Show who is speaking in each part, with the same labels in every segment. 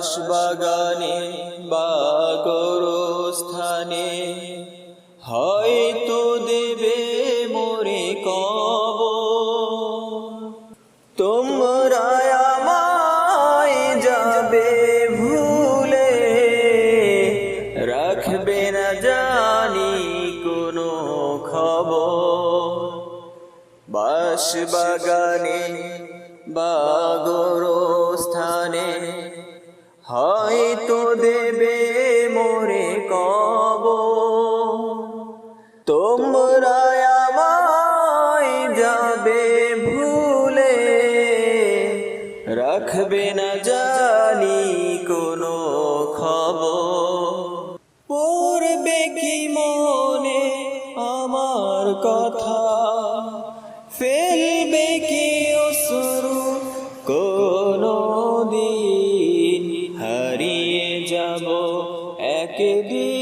Speaker 1: বাস বাগানে বা স্থানে হয়তো দেবে মোরে কব তোমরা আমায় যাবে ভুলে, রাখবে না জানি কোনো খবর। বাস বাগানে বাগর হয়তো দেবে মোরে কব তোমরা আমায় যাবে ভুলে। রাখবে না জানি কোনো খবর। পড়বে কি মনে আমার কথা?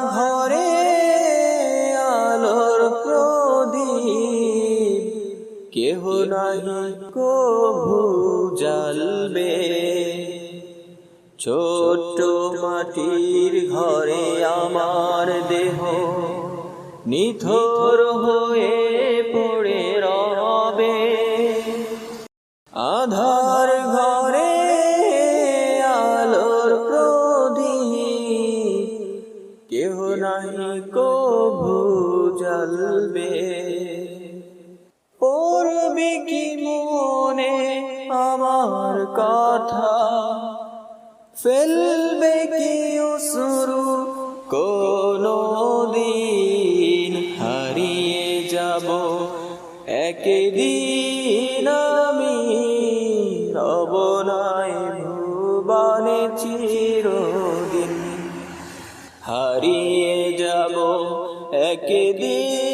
Speaker 1: ঘরে আলোর প্রদীপ। কেহ নাহি কভু জলবে ছোট মাটির ঘরে আমার দেহ নিথর হয়ে জ্বলবে পড়বে কি মনে আমার কথা? ফেলবে কি শুরু কোনো দিন হারিয়ে যাব একদিন আমি রব নাই ভুবনে চিরদিন। হারিয়ে যাব একদিন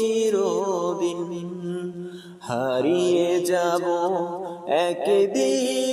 Speaker 1: হারিয়ে যাব। একদিন